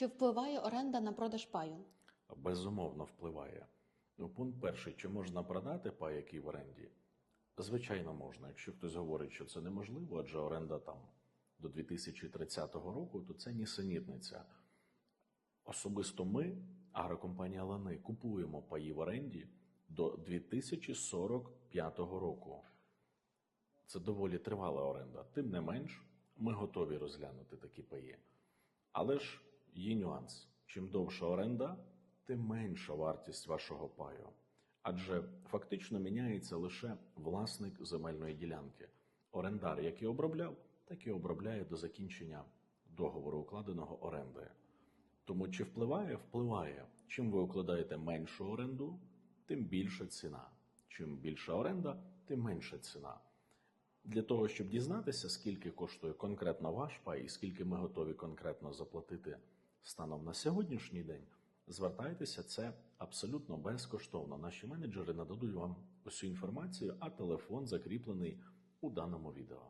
Чи впливає оренда на продаж паю? Безумовно впливає. Ну, пункт перший: чи можна продати пай, який в оренді? Звичайно, можна. Якщо хтось говорить, що це неможливо, адже оренда там до 2030 року, то це нісенітниця. Особисто ми, агрокомпанія Лани, купуємо паї в оренді до 2045 року. Це доволі тривала оренда. Тим не менш, ми готові розглянути такі паї. Але ж є нюанс: чим довша оренда, тим менша вартість вашого паю. Адже фактично міняється лише власник земельної ділянки. Орендар, як і обробляв, так і обробляє до закінчення договору, укладеного орендою. Тому чи впливає? Впливає. Чим ви укладаєте меншу оренду, тим більша ціна. Чим більша оренда, тим менша ціна. Для того, щоб дізнатися, скільки коштує конкретно ваш пай і скільки ми готові конкретно заплатити станом на сьогоднішній день, звертайтеся, це абсолютно безкоштовно. Наші менеджери нададуть вам усю інформацію, а телефон закріплений у даному відео.